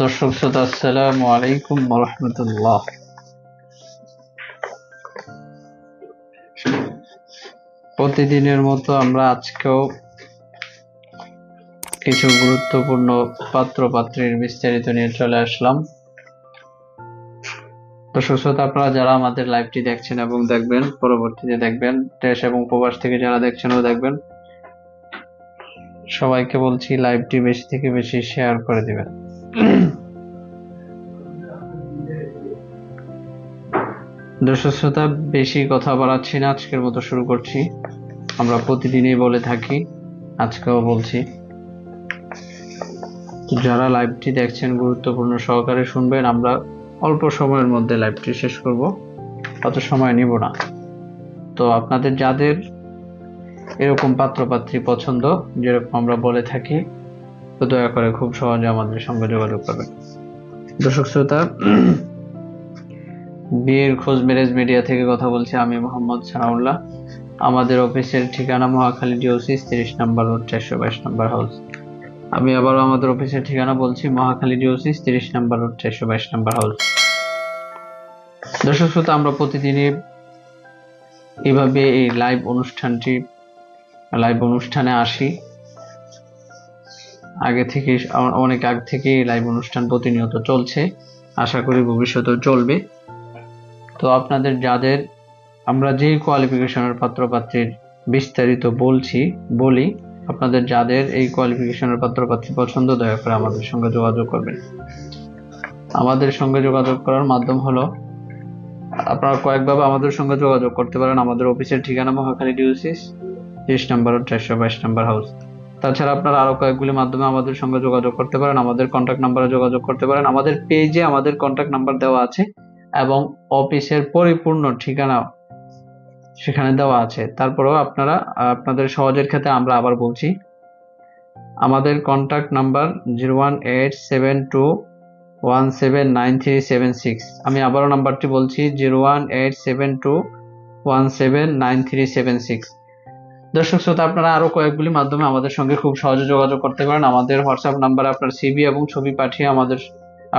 দর্শক শ্রোতা, আসসালামু আলাইকুম রহমতুল্লাহ। প্রতিদিনের মতো আমরা আজকেও কিছু গুরুত্বপূর্ণ পাত্র পাত্রীর বিস্তারিত নিয়ে চলে আসলাম। দর্শক শ্রোতা, আপনারা যারা আমাদের লাইভটি দেখছেন এবং দেখবেন, পরবর্তীতে দেখবেন, দেশ এবং প্রবাস থেকে যারা দেখছেন ও দেখবেন, সবাইকে বলছি লাইভটি বেশি থেকে বেশি শেয়ার করে দিবেন। দর্শক শ্রোতা, বেশি কথা বাড়াচ্ছি না, আজকের মতো শুরু করছি। আমরা প্রতিদিনই বলে থাকি, আজকেও বলছি। যারা লাইভটি দেখছেন, গুরুত্বপূর্ণ সহকারে শুনবেন, আমরা অল্প সময়ের মধ্যে লাইভটি শেষ করব। অত সময় নিব না। তো আপনাদের যাদের এরকম পাত্রপাত্রী পছন্দ, যেরকম আমরা বলে থাকি তো দয়া করে খুব সহজে আমাদের সঙ্গে যোগাযোগ করবেন। দর্শক শ্রোতা বিয়ের খোঁজ ম্যারেজ মিডিয়া থেকে কথা বলছি আমি মোহাম্মদ সানাউল্লাহ। আমাদের অফিসের ঠিকানা মহাখালী ডিওসিস, তিরিশ নম্বর রোড, চারশো বাইশ নম্বর হাউস। আমি আবারও আমাদের অফিসের ঠিকানা বলছি, মহাখালী ডিওসিস, তিরিশ নম্বর রোড, চারশো বাইশ নম্বর হাউস। দর্শক শ্রোতা, আমরা প্রতিদিনই এভাবে এই লাইভ অনুষ্ঠানটি লাইভ অনুষ্ঠানে আসি। আগে থেকে অনেক আগ থেকে লাইভ অনুষ্ঠান প্রতিনিয়ত চলছে। আশা করি ভবিষ্যতেও চলবে। তো আপনাদের যাদের, আমরা যেই কোয়ালিফিকেশনের পাত্রপাত্রীর বিস্তারিত বলছি, বলি, আপনাদের যাদের এই কোয়ালিফিকেশনের পাত্রপাত্রী পছন্দ, দয়া করে আমাদের সঙ্গে যোগাযোগ করবেন। আমাদের সঙ্গে যোগাযোগ করার মাধ্যম হলো, আপনারা কয়েকভাবে আমাদের সঙ্গে যোগাযোগ করতে পারেন। আমাদের অফিসের ঠিকানা মহাখালী ডিউসিস তিরিশ নম্বর চারশো বাইশ নম্বর হাউস তাছাড়া আপনারা আরও কয়েকগুলি মাধ্যমে আমাদের সঙ্গে যোগাযোগ করতে পারেন, আমাদের কন্ট্যাক্ট নাম্বারে যোগাযোগ করতে পারেন। আমাদের পেজে আমাদের কন্ট্যাক্ট নাম্বার দেওয়া আছে এবং অফিসের পরিপূর্ণ ঠিকানা সেখানে দেওয়া আছে। তারপরেও আপনারা, আপনাদের সহজের ক্ষেত্রে আমরা আবার বলছি, আমাদের contact number zero one eight seven two one seven nine three seven six আমি আবারও নাম্বারটি বলছি zero one eight seven two one seven nine three seven six দর্শক শ্রোতা, আপনারা আরও কয়েকগুলি মাধ্যমে আমাদের সঙ্গে খুব সহজে যোগাযোগ করতে পারেন। আমাদের হোয়াটসঅ্যাপ নাম্বারে আপনার সিবি এবং ছবি পাঠিয়ে আমাদের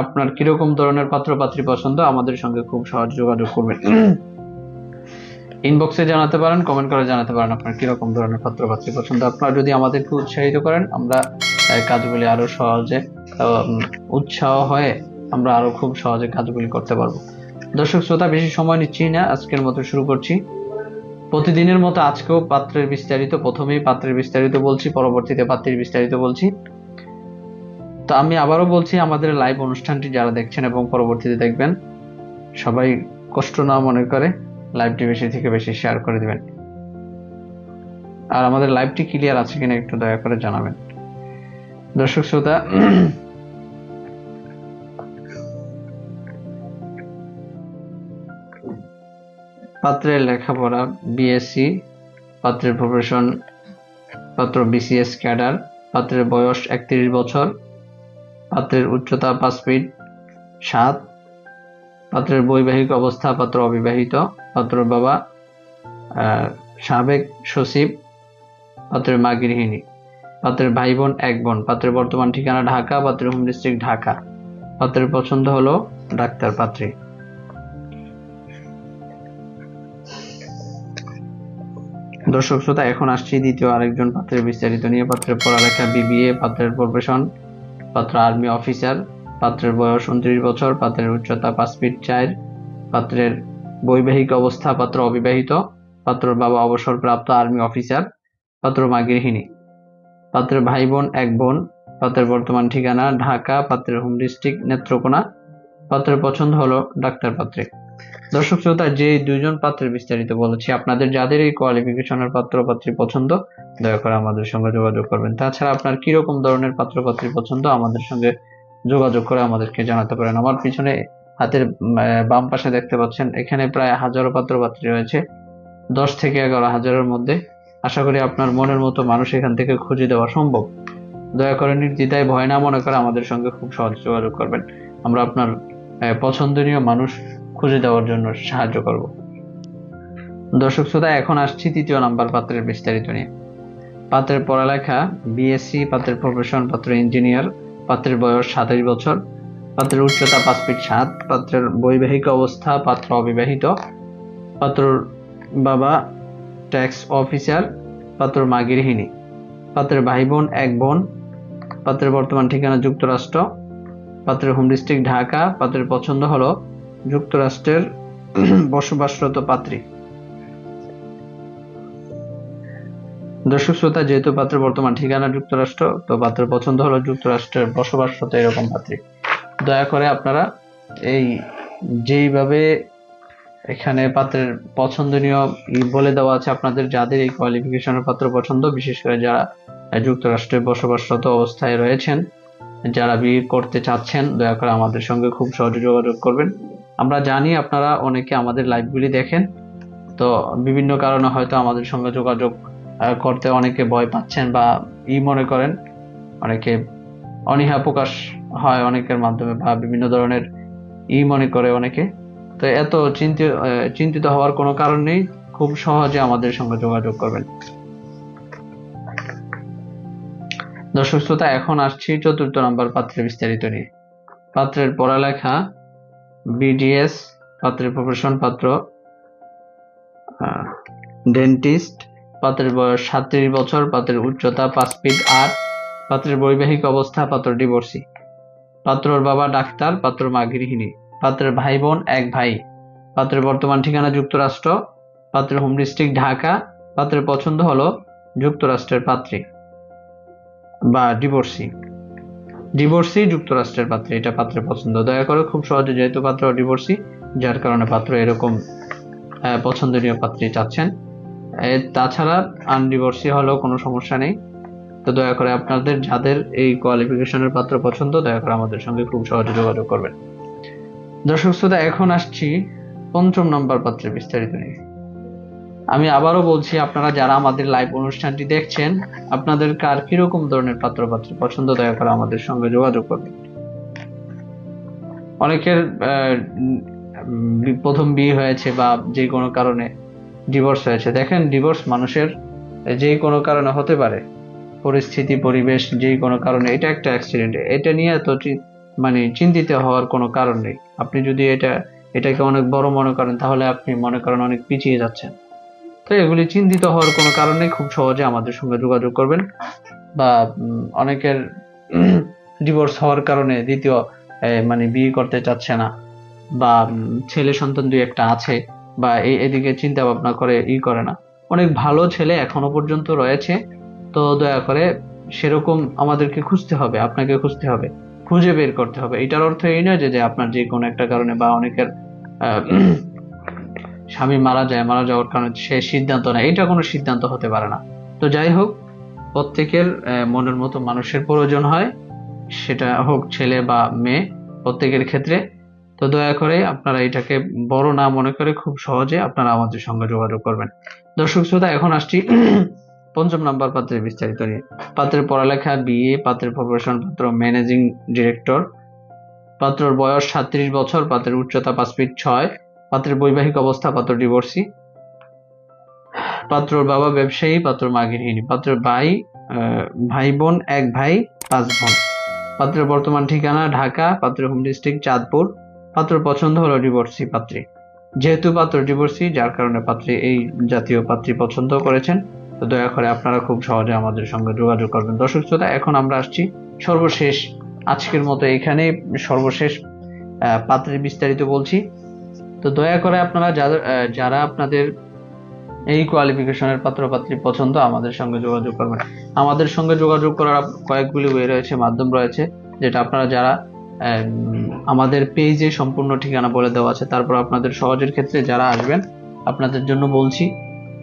আপনার কীরকম ধরনের পাত্র পাত্রী পছন্দ, আমাদের সঙ্গে খুব সহজে যোগাযোগ করবেন। ইনবক্সে জানাতে পারেন কমেন্ট করে জানাতে পারেন আপনার কীরকম ধরনের পাত্র পাত্রী পছন্দ। আপনারা যদি আমাদেরকে উৎসাহিত করেন, আমরা কাজগুলি আরও সহজে উৎসাহ হয়ে আমরা আরও খুব সহজে কাজগুলি করতে পারব। দর্শক শ্রোতা, বেশি সময় নিচ্ছি না, আজকের মতো শুরু করছি। প্রতিদিনের মতো আজকেও পাত্রের বিস্তারিত, প্রথমেই পাত্রের বিস্তারিত বলছি, পরবর্তীতে পাত্রের বিস্তারিত বলছি। তো আমি আবারও বলছি, আমাদের লাইভ অনুষ্ঠানটি যারা দেখছেন এবং পরবর্তীতে দেখবেন, সবাই কষ্ট না মনে করে লাইভটি বেশি থেকে বেশি শেয়ার করে দিবেন। আর আমাদের লাইভটি ক্লিয়ার আছে কিনা একটু দয়া করে জানাবেন। দর্শক, শ্রোতা পাত্রের লেখাপড়া বিএসসি পাত্রের প্রফেশন পাত্র বিসিএস ক্যাডার পাত্রের বয়স একত্রিশ বছর, পাত্রের উচ্চতা পাঁচ ফিট সাত, পাত্রের বৈবাহিক অবস্থা পাত্র অবিবাহিত পাত্রের বাবা সাবেক সচিব, পাত্রের মা গৃহিণী, পাত্রের ভাই বোন এক বোন, পাত্রের বর্তমান ঠিকানা ঢাকা, পাত্রের হোম ডিস্ট্রিক্ট ঢাকা, পাত্রের পছন্দ হলো ডাক্তার পাত্রী। দর্শক শ্রোতা, এখন আসছি দ্বিতীয় আরেকজন পাত্রের বিস্তারিত নিয়ে। পাত্রের পড়ালেখা, বিবিএ, পাত্রের প্রফেশন, পাত্র আর্মি অফিসার, পাত্রের বয়স উনত্রিশ বছর, পাত্রের উচ্চতা পাঁচ ফিট চার, পাত্রের বৈবাহিক অবস্থা, পাত্র অবিবাহিত, পাত্রের বাবা অবসরপ্রাপ্ত আর্মি অফিসার, পাত্র মা গৃহিণী পাত্রের ভাই বোন এক বোন, পাত্রের বর্তমান ঠিকানা ঢাকা, পাত্রের হোম ডিস্ট্রিক্ট নেত্রকোনা, পাত্রের পছন্দ হলো ডাক্তার পাত্রে। দর্শক শ্রোতা, যে দুইজন পাত্রের বিস্তারিত বলেছি, আপনাদের যাদের এই কোয়ালিফিকেশনের পাত্র পাত্রী পছন্দ, দয়া করে আমাদের সঙ্গে যোগাযোগ করবেন। তাছাড়া আপনার কীরকম ধরনের পাত্র পাত্রী পছন্দ, আমাদের সঙ্গে যোগাযোগ করে আমাদেরকে জানাতে পারেন। আমার পিছনে হাতের বাম পাশে দেখতে পাচ্ছেন, এখানে প্রায় হাজারো পাত্র পাত্রী রয়েছে। দশ থেকে এগারো হাজারের মধ্যে। আশা করি আপনার মনের মতো মানুষ এখান থেকে খুঁজে দেওয়া সম্ভব। দয়া করে নির্দ্বিধায় ভয় না মনে করে আমাদের সঙ্গে খুব সহজ যোগাযোগ করবেন। আমরা আপনার পছন্দনীয় মানুষ খুঁজে দেওয়ার জন্য সাহায্য করব। দর্শক শ্রোতা, এখন আসছি তৃতীয় নাম্বার পাত্রের বিস্তারিত নিয়ে। পাত্রের পড়ালেখা বিএসসি পাত্রের প্রফেশন পাত্র ইঞ্জিনিয়ার পাত্রের বয়স সাতাশ বছর, পাত্রের উচ্চতা পাঁচ ফিট সাত, পাত্রের বৈবাহিক অবস্থা পাত্র অবিবাহিত, পাত্রর বাবা ট্যাক্স অফিসার পাত্র মা গৃহিণী পাত্রের ভাই বোন এক বোন, পাত্রের বর্তমান ঠিকানা যুক্তরাষ্ট্র, পাত্রের হোম ডিস্ট্রিক্ট ঢাকা, পাত্রের পছন্দ হলো যুক্তরাষ্ট্রের বসবাসরত পাত্রী। দর্শক শ্রোতা যেহেতু পাত্রের বর্তমান ঠিকানা যুক্তরাষ্ট্র তো পাত্রের পছন্দ হলো যুক্তরাষ্ট্রের বসবাসরত এরকম পাত্রী। দয়া করে আপনারা এই যেইভাবে এখানে পাত্রের পছন্দনীয় বলে দেওয়া আছে আপনাদের যাদের এই কোয়ালিফিকেশনের পাত্র পছন্দ বিশেষ করে যারা যুক্তরাষ্ট্রে বসবাসরত অবস্থায় রয়েছেন যারা বিয়ে করতে চাচ্ছেন দয়া করে আমাদের সঙ্গে খুব সহজে যোগাযোগ করবেন। আমরা জানি আপনারা অনেকে আমাদের লাইভগুলি দেখেন। তো বিভিন্ন কারণে হয়তো আমাদের সঙ্গে যোগাযোগ করতে অনেকে ভয় পাচ্ছেন বা ই মনে করেন। অনেকে অনীহা প্রকাশ হয় অনেকের মাধ্যমে বা বিভিন্ন ধরনের ই মনে করে অনেকে। তো এত চিন্তিত চিন্তিত হওয়ার কোনো কারণ নেই। খুব সহজে আমাদের সঙ্গে যোগাযোগ করবেন। দর্শক শ্রোতা, এখন আসছি চতুর্থ নম্বর পাত্রের বিস্তারিত নিয়ে। পাত্রের পড়ালেখা বিডিএস পাত্রের প্রফেশন পাত্র ডেন্টিস্ট পাত্রের বয়স সাতত্রিশ বছর, পাত্রের উচ্চতা পাঁচ ফিট আট, পাত্রের বৈবাহিক অবস্থা, পাত্র ডিভোর্সি পাত্রর বাবা ডাক্তার, পাত্র মা গৃহিণী। পাত্রের ভাই বোন, এক ভাই। পাত্রের বর্তমান ঠিকানা যুক্তরাষ্ট্র, পাত্রের হোম ডিস্ট্রিক্ট ঢাকা, পাত্রের পছন্দ হলো যুক্তরাষ্ট্রের পাত্রী বা ডিভোর্সি ডিভোর্সি যুক্তরাষ্ট্রের পাত্রে, এটা পাত্রের পছন্দ। দয়া করে খুব সহজে, যেহেতু পাত্র ডিভোর্সি যার কারণে পাত্র এরকম পছন্দনীয় পাত্রী চাচ্ছেন। তাছাড়া আনডিভোর্সি হলেও কোনো সমস্যা নেই। তো দয়া করে আপনাদের, যাদের এই কোয়ালিফিকেশনের পাত্র পছন্দ, দয়া করে আমাদের সঙ্গে খুব সহজে যোগাযোগ করবেন। দর্শক শ্রোতা, এখন আসছি পঞ্চম নম্বর পাত্রের বিস্তারিত নিয়ে। আমি আবারও বলছি, আপনারা যারা আমাদের লাইভ অনুষ্ঠানটি দেখছেন আপনাদের কার কীরকম ধরনের পাত্র পাত্রী পছন্দ, দয়া করে আমাদের সঙ্গে যোগাযোগ করবেন। অনেকের প্রথম বিয়ে হয়েছে বা যে কোনো কারণে ডিভোর্স হয়েছে। দেখেন ডিভোর্স মানুষের যে কোনো কারণে হতে পারে। পরিস্থিতি, পরিবেশ, যে কোনো কারণে। এটা একটা অ্যাক্সিডেন্ট এটা নিয়ে এত মানে চিন্তিত হওয়ার কোনো কারণ নেই। আপনি যদি এটা, এটাকে অনেক বড় মনে করেন, তাহলে আপনি মনে করেন অনেক পিছিয়ে যাচ্ছেন। তো এগুলি চিন্তিত হওয়ার কোনো কারণ খুব সহজে আমাদের সঙ্গে যোগাযোগ করবেন। বা অনেকের ডিভোর্স হওয়ার কারণে দ্বিতীয় মানে বিয়ে করতে চাচ্ছে না বা ছেলে সন্তান দুই একটা আছে বা এই এদিকে চিন্তা ভাবনা করে ই করে না। অনেক ভালো ছেলে এখনও পর্যন্ত রয়েছে। তো দয়া করে সেরকম আমাদেরকে খুঁজতে হবে, আপনাকে খুঁজতে হবে, খুঁজে বের করতে হবে। এটার অর্থ এই নয় যে আপনার যে কোনো একটা কারণে বা অনেকের স্বামী মারা যায়, মারা যাওয়ার কারণে সে সিদ্ধান্ত নেয়। এটা কোনো সিদ্ধান্ত হতে পারে না। তো যাই হোক, প্রত্যেকের মনের মতো মানুষের প্রয়োজন হয়। সেটা হোক ছেলে বা মেয়ে, প্রত্যেকের ক্ষেত্রে। তো দয়া করে আপনারা এটাকে বড় না মনে করে খুব সহজে আপনারা আমাদের সঙ্গে যোগাযোগ করবেন। দর্শক শ্রোতা, এখন আসছি পঞ্চম নাম্বার পাত্রের বিস্তারিত নিয়ে। পাত্রের পড়ালেখা, বিএ, পাত্রের প্রফেশন পাত্র, ম্যানেজিং ডিরেক্টর। পাত্রর বয়স সাত্রিশ বছর, পাত্রের উচ্চতা পাঁচ ফিট ছয়। পাত্রের বৈবাহিক অবস্থা, পাত্র ডিভোর্সি পাত্রর বাবা ব্যবসায়ী, পাত্র মা গৃহিণী পাত্রের ভাই ভাই বোন এক ভাই, পাঁচ বোন। পাত্রের বর্তমান ঠিকানা ঢাকা, পাত্রের হোম ডিস্ট্রিক্ট চাঁদপুর। পাত্র পছন্দ হলো ডিভোর্সি পাত্রী। যেহেতু পাত্র ডিভোর্সি যার কারণে পাত্রী এই জাতীয় পাত্রী পছন্দ করেছেন, তো দয়া করে আপনারা খুব সহজে আমাদের সঙ্গে যোগাযোগ করবেন। দর্শক শ্রোতা, এখন আমরা আসছি সর্বশেষ, আজকের মতো এখানে সর্বশেষ পাত্রের বিস্তারিত বলছি। তো দয়া করে আপনারা যারা যারা আপনাদের এই কোয়ালিফিকেশনের পাত্রপাত্রী পছন্দ, আমাদের সঙ্গে যোগাযোগ করবেন। আমাদের সঙ্গে যোগাযোগ করার কয়েকগুলি ওয়ে রয়েছে, মাধ্যম রয়েছে, যেটা আপনারা যারা আমাদের পেজে সম্পূর্ণ ঠিকানা বলে দেওয়া আছে, তারপর আপনাদের সহজের ক্ষেত্রে যারা আসবেন, আপনাদের জন্য বলছি,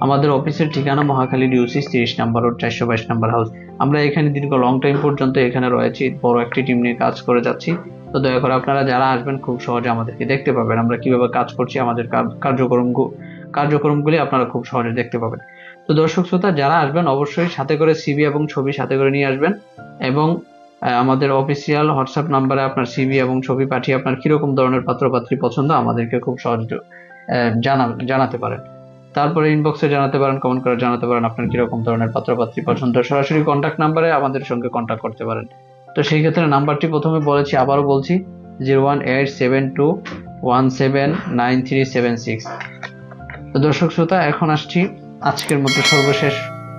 আমাদের অফিসের ঠিকানা মহাখালী ডিউসিস তিরিশ নাম্বার রোড চারশো বাইশ নাম্বার হাউস আমরা এখানে দীর্ঘ লং টাইম পর্যন্ত এখানে রয়েছি, বড় একটি টিম নিয়ে কাজ করে যাচ্ছি। তো দয়া করে আপনারা যারা আসবেন, খুব সহজে আমাদেরকে দেখতে পাবেন। আমরা কীভাবে কাজ করছি, আমাদের কার- কার্যক্রম কার্যক্রমগুলি আপনারা খুব সহজে দেখতে পাবেন। তো দর্শক শ্রোতা, যারা আসবেন, অবশ্যই সাথে করে সিবি এবং ছবি সাথে করে নিয়ে আসবেন এবং আমাদের অফিসিয়াল হোয়াটসঅ্যাপ নাম্বারে আপনার সিবি এবং ছবি পাঠিয়ে আপনার কীরকম ধরনের পাত্রপাত্রী পছন্দ, আমাদেরকে খুব সহজে জানা, জানাতে পারেন। তারপরে ইনবক্সে জানাতে পারেন কমেন্ট করে জানাতে পারেন আপনার কীরকম ধরনের পাত্রপাত্রী পছন্দ। সরাসরি কন্ট্যাক্ট নাম্বারে আমাদের সঙ্গে কন্ট্যাক্ট করতে পারেন। তো সেই ক্ষেত্রে নাম্বারটি প্রথমে বলেছি, আবারও বলছি, zero one eight seven two one seven nine three seven six. তো দর্শক শ্রোতা, এখন আসছি আজকের মতো সর্বশেষ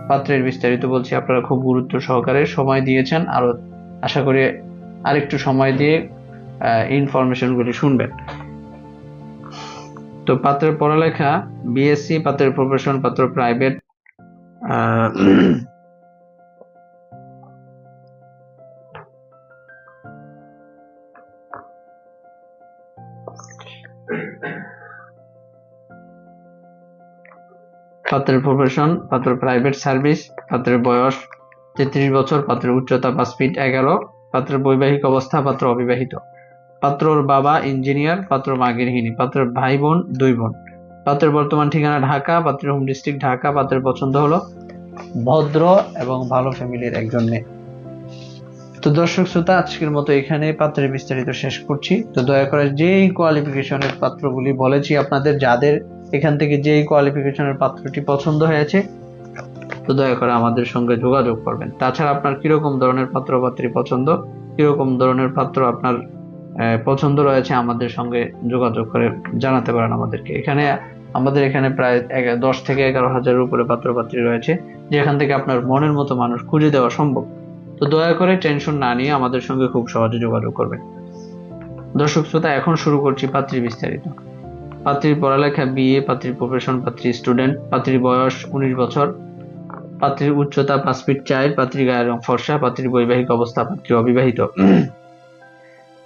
পাত্রের বিস্তারিত বলছি। আপনারা খুব গুরুত্ব সহকারে সময় দিয়েছেন আরও আশা করি আরেকটু সময় দিয়ে ইনফরমেশনগুলি শুনবেন। তো পাত্রের পড়ালেখা বিএসসি পাত্রের প্রফেশন পাত্র প্রাইভেট পাত্রের প্রফেশন পাত্র প্রাইভেট সার্ভিস পাত্রের বয়স তেত্রিশ বছর, পাত্রের উচ্চতা পাঁচ ফিট এগারো, পাত্রের বৈবাহিক অবস্থা, পাত্র অবিবাহিত। পাত্রর বাবা ইঞ্জিনিয়ার পাত্র মা গৃহিণী পাত্রের ভাই বোন, দুই বোন। পাত্রের বর্তমান ঠিকানা ঢাকা, পাত্রের হোম ডিস্ট্রিক্ট ঢাকা, পাত্রের পছন্দ হলো ভদ্র এবং ভালো ফ্যামিলির একজন মেয়ে। তো দর্শক শ্রোতা, আজকের মতো এখানে পাত্রের বিস্তারিত শেষ করছি। তো দয়া করে যেই কোয়ালিফিকেশনের পাত্রগুলি বলেছি আপনাদের, যাদের এখান থেকে যেই কোয়ালিফিকেশনের পাত্রটি পছন্দ হয়েছে তো দয়া করে আমাদের সঙ্গে যোগাযোগ করবেন। তাছাড়া আপনার কীরকম ধরনের পাত্র পাত্রী পছন্দ? কীরকম ধরনের পাত্র আপনার পছন্দ রয়েছে আমাদের সঙ্গে যোগাযোগ করে জানাতে পারেন আমাদেরকে। এখানে আমাদের এখানে প্রায় দশ থেকে এগারো হাজারের উপরে পাত্র পাত্রী রয়েছে, যেখান থেকে আপনার মনের মতো মানুষ খুঁজে দেওয়া সম্ভব। তো দয়া করে টেনশন না নিয়ে আমাদের সঙ্গে খুব সহজে যোগাযোগ করবেন। দর্শক শ্রোতা, এখন শুরু করছি পাত্রী বিস্তারিত। পাত্রীর পড়ালেখা, বিএ, পাত্রীর প্রফেশন পাত্রী স্টুডেন্ট পাত্রীর বয়স উনিশ বছর, পাত্রীর উচ্চতা পাঁচ ফিট চার, পাত্রীর গায়ের রং ফর্সা, পাত্রীর বৈবাহিক অবস্থা পাত্রী অবিবাহিত।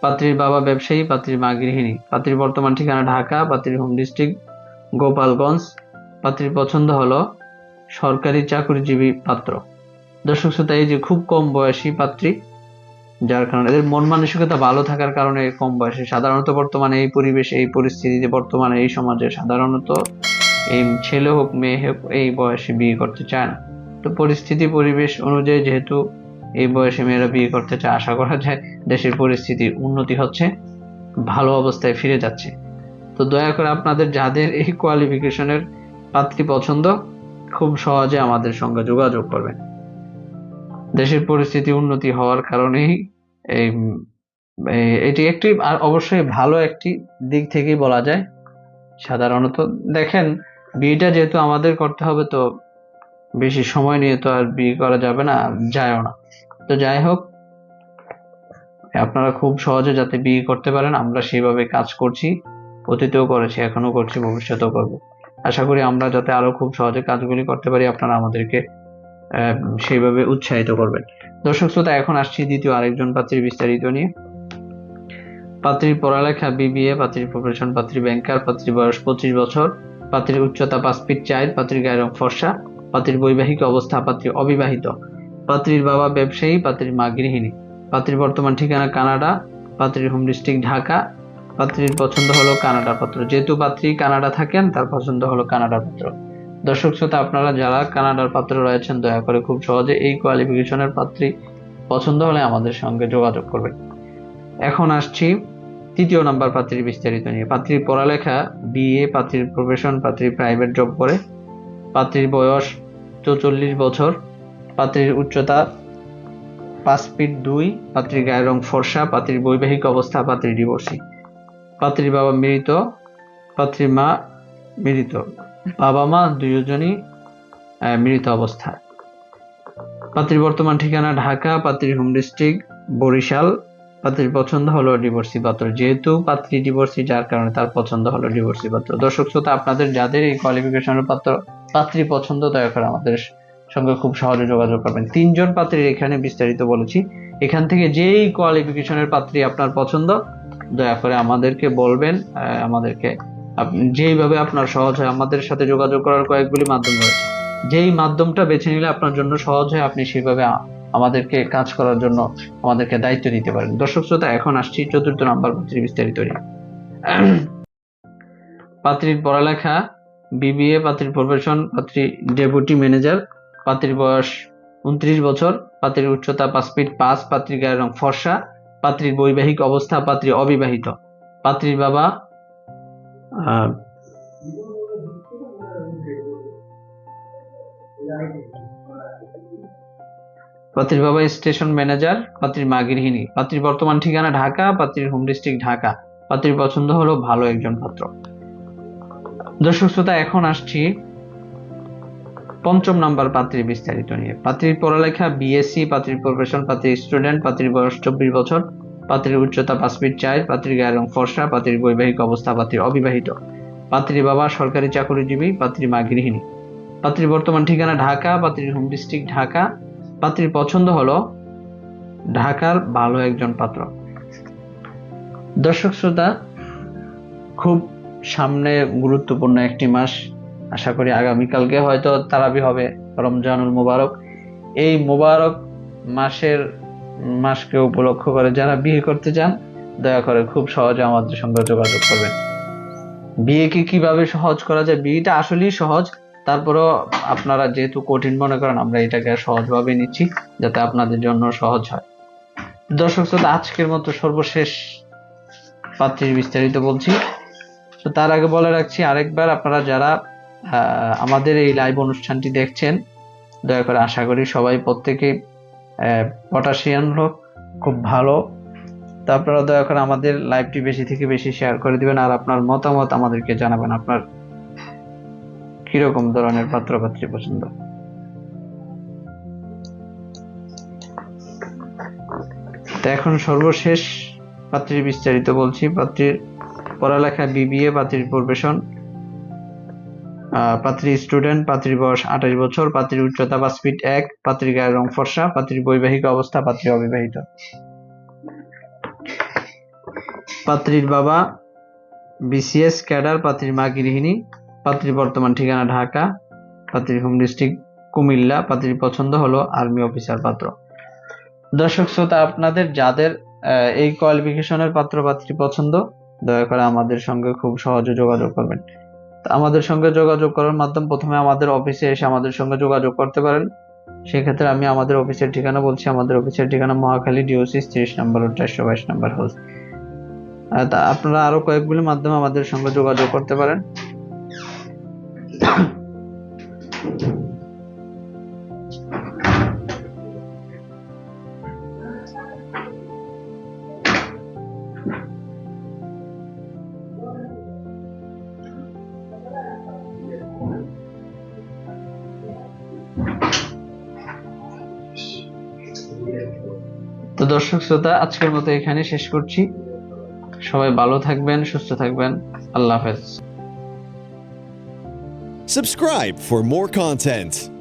পাত্রীর বাবা ব্যবসায়ী, পাত্রীর মা গৃহিণী, পাত্রীর বর্তমান ঠিকানা ঢাকা, পাত্রীর হোম ডিস্ট্রিক্ট গোপালগঞ্জ, পাত্রীর পছন্দ হলো সরকারি চাকরিজীবী পাত্র। দর্শক শ্রোতা, এই যে খুব কম বয়সী পাত্রী যার কারণে এদের মন মানসিকতা ভালো থাকার কারণে কম বয়সে। সাধারণত বর্তমানে এই পরিবেশে, এই পরিস্থিতিতে বর্তমানে এই সমাজে সাধারণত এই ছেলে হোক, মেয়ে হোক এই বয়সে বিয়ে করতে চায় না। তো পরিস্থিতি পরিবেশ অনুযায়ী যেহেতু এই বয়সে মেয়েরা বিয়ে করতে চায়, আশা করা যায় দেশের পরিস্থিতির উন্নতি হচ্ছে, ভালো অবস্থায় ফিরে যাচ্ছে। তো দয়া করে আপনাদের যাদের এই কোয়ালিফিকেশনের পাত্রী পছন্দ, খুব সহজে আমাদের সঙ্গে যোগাযোগ করবেন। দেশের পরিস্থিতি উন্নতি হওয়ার কারণেই এই এটি একটি আর অবশ্যই ভালো একটি দিক থেকেই বলা যায়। সাধারণত দেখেন, বিয়েটা যেহেতু আমাদের করতে হবে, তো বেশি সময় নিয়ে তো আর বিয়ে করা যাবে না যায়ও না। তো যাই হোক, আপনারা খুব সহজে যাতে বিয়ে করতে পারেন, আমরা সেইভাবে কাজ করছি, অতীতেও করেছি এখনও করছি, ভবিষ্যতেও করব। আশা করি আমরা যাতে আরও খুব সহজে কাজগুলি করতে পারি, আপনারা আমাদেরকে সেইভাবে উৎসাহিত করবেন। দর্শক শ্রোতা, এখন আসছি দ্বিতীয় আরেকজন পাত্রীর বিস্তারিত নিয়ে। পাত্রীর পড়ালেখা, বিবিএ, পাত্রীর প্রফেশন পাত্রী ব্যাংকার পাত্রীর বয়স পঁচিশ বছর, পাত্রীর উচ্চতা পাঁচ ফিট চার, পাত্রীর গায়ের রং ফর্সা, পাত্রীর বৈবাহিক অবস্থা, পাত্রী অবিবাহিত, পাত্রীর বাবা ব্যবসায়ী, পাত্রীর মা গৃহিণী, পাত্রীর বর্তমান ঠিকানা কানাডা, পাত্রীর হোম ডিস্ট্রিক্ট ঢাকা, পাত্রীর পছন্দ হলো কানাডা পাত্র। যেহেতু পাত্রী কানাডা থাকেন, তার পছন্দ হলো কানাডা পাত্র। দর্শক শ্রোতা, আপনারা যারা কানাডার পাত্র রয়েছেন, দয়া করে খুব সহজে এই কোয়ালিফিকেশনের পাত্রী পছন্দ হলে আমাদের সঙ্গে যোগাযোগ করবেন। এখন আসছি তৃতীয় নাম্বার পাত্রীর বিস্তারিত নিয়ে। পাত্রীর পড়ালেখা, বিএ, পাত্রীর প্রফেশন পাত্রী প্রাইভেট জব করে। পাত্রীর বয়স চৌচল্লিশ বছর, পাত্রীর উচ্চতা পাঁচ ফিট দুই, পাত্রীর গায়ের রং ফর্সা, পাত্রীর বৈবাহিক অবস্থা পাত্রী ডিভোর্সি। পাত্রীর বাবা মৃত, পাত্রীর মা মৃত। বাবা মা দুজনই মৃত অবস্থায়। পাত্রীর বর্তমান ঠিকানা ঢাকা, পাত্রীর হোম ডিস্ট্রিক্ট বরিশাল। পাত্রীর পছন্দ হলো ডিভোর্সি পাত্র, যেহেতু পাত্রী ডিভোর্সি, যার কারণে তার পছন্দ হলো ডিভোর্সি পাত্র। দর্শক শ্রোতা, আপনাদের যাদের এই কোয়ালিফিকেশনের পাত্র, পাত্রী পছন্দ, দয়া করে আমাদের সঙ্গে খুব সহজে যোগাযোগ করবেন। তিনজন পাত্রীর এখানে বিস্তারিত বলেছি। এখান থেকে যেই কোয়ালিফিকেশনের পাত্রী আপনার পছন্দ, দয়া করে আমাদেরকে বলবেন আমাদেরকে যেইভাবে আপনার সহজ হয়, আমাদের সাথে যোগাযোগ করার কয়েকগুলি মাধ্যম রয়েছে। যেই মাধ্যমটা বেছে নিলে আপনার জন্য সহজ হয়, আপনি সেইভাবে আমাদেরকে কাজ করার জন্য আমাদেরকে দায়িত্ব দিতে পারেন। দর্শক শ্রোতা, এখন আসছি চতুর্থ নাম্বার পাত্রী বিস্তারিত পাত্রীর পড়ালেখা, বিবিএ, পাত্রীর প্রফেশন, পাত্রী ডেপুটি ম্যানেজার, পাত্রীর বয়স উনত্রিশ বছর, পাত্রীর উচ্চতা পাঁচ ফিট পাঁচ, পাত্রীর গায়ের রং ফর্সা, পাত্রীর বৈবাহিক অবস্থা পাত্রী অবিবাহিত। পাত্রীর বাবা পাত্রীর বাবা স্টেশন ম্যানেজার পাত্রীর মা গৃহিণী পাত্রীর বর্তমান ঠিকানা ঢাকা পাত্রীর হোম ডিস্ট্রিক্ট ঢাকা পাত্রীর পছন্দ হলো ভালো একজন পাত্র দর্শক শ্রোতা এখন আসছি পঞ্চম নাম্বার পাত্রীর বিস্তারিত নিয়ে পাত্রীর পড়ালেখা বিএসসি পাত্রীর প্রফেশন পাত্রীর স্টুডেন্ট পাত্রীর বয়স চব্বিশ বছর পাত্রীর উচ্চতা পাঁচ ফিট চার, পাত্রীর গায়ের রং ফর্সা, পাত্রীর বৈবাহিক অবস্থা পাত্রীর অবিবাহিত। পাত্রীর বাবা সরকারি চাকরিজীবী, পাত্রীর মা গৃহিণী। পাত্রীর বর্তমান ঠিকানা ঢাকা, পাত্রীর হোম ডিস্ট্রিক্ট ঢাকা। পাত্রীর পছন্দ হলো ঢাকার ভালো একজন পাত্র। দর্শক শ্রোতা, খুব সামনে গুরুত্বপূর্ণ একটি মাস। আশা করি আগামীকালকে হয়তো তারাবি হবে। রমজানুল মোবারক। এই মোবারক মাসের মাসকে উপলক্ষ করে যারা বিয়ে করতে চান, দয়া করে খুব সহজে আমাদের সঙ্গে যোগাযোগ করবেন। বিয়েকে কীভাবে সহজ করা যায়? বিয়েটা আসলেই সহজ। তারপরেও আপনারা যেহেতু কঠিন মনে করেন, আমরা এটাকে সহজভাবে নিচ্ছি, যাতে আপনাদের জন্য সহজ হয়। দর্শক শ্রোতা, আজকের মতো সর্বশেষ পাত্রীর বিস্তারিত বলছি। তো তার আগে বলে রাখছি, আরেকবার আপনারা যারা আমাদের এই লাইভ অনুষ্ঠানটি দেখছেন, দয়া করে আশা করি সবাই প্রত্যেকে পটাশিয়ান লোক খুব ভালো। তো আপনারা দয়া করে আমাদের লাইভটি বেশি থেকে বেশি শেয়ার করে দিবেন আর আপনার মতামত আমাদেরকে জানাবেন। আপনার কীরকম ধরনের পাত্র পাত্রী পছন্দ? তো এখন সর্বশেষ পাত্রীর বিস্তারিত বলছি। পাত্রীর পড়ালেখা বিবিএ পাত্রীর প্রফেশন পাত্রী স্টুডেন্ট পাত্রীর বয়স আঠাশ বছর, পাত্রীর উচ্চতা পাঁচ ফিট এক, পাত্রীর গায়ের রং ফর্সা, পাত্রীর বৈবাহিক অবস্থা, পাত্রী অবিবাহিত। পাত্রীর বাবা বিসিএস ক্যাডার, পাত্রীর মা গৃহিণী, পাত্রীর বর্তমান ঠিকানা ঢাকা, পাত্রীর হোম ডিস্ট্রিক্ট কুমিল্লা, পাত্রীর পছন্দ হলো আর্মি অফিসার পাত্র। দর্শক শ্রোতা, আপনাদের যাদের এই কোয়ালিফিকেশনের পাত্র পাত্রী পছন্দ, দয়া করে আমাদের সঙ্গে খুব সহজে যোগাযোগ করবেন। আমাদের সঙ্গে যোগাযোগ করার মাধ্যম প্রথমে আমাদের অফিসে এসে আমাদের সঙ্গে যোগাযোগ করতে পারেন। সেক্ষেত্রে আমি আমাদের অফিসের ঠিকানা বলছি। আমাদের অফিসের ঠিকানা মহাখালী ডিওসিস তিরিশ নম্বর চারশো বাইশ নম্বর হাউস। আপনারা আরও কয়েকগুলি মাধ্যমে আমাদের সঙ্গে যোগাযোগ করতে পারেন। দর্শক শ্রোতা, আজকের মতো এখানে শেষ করছি। সবাই ভালো থাকবেন, সুস্থ থাকবেন। আল্লাহ হাফেজ। Subscribe for more content.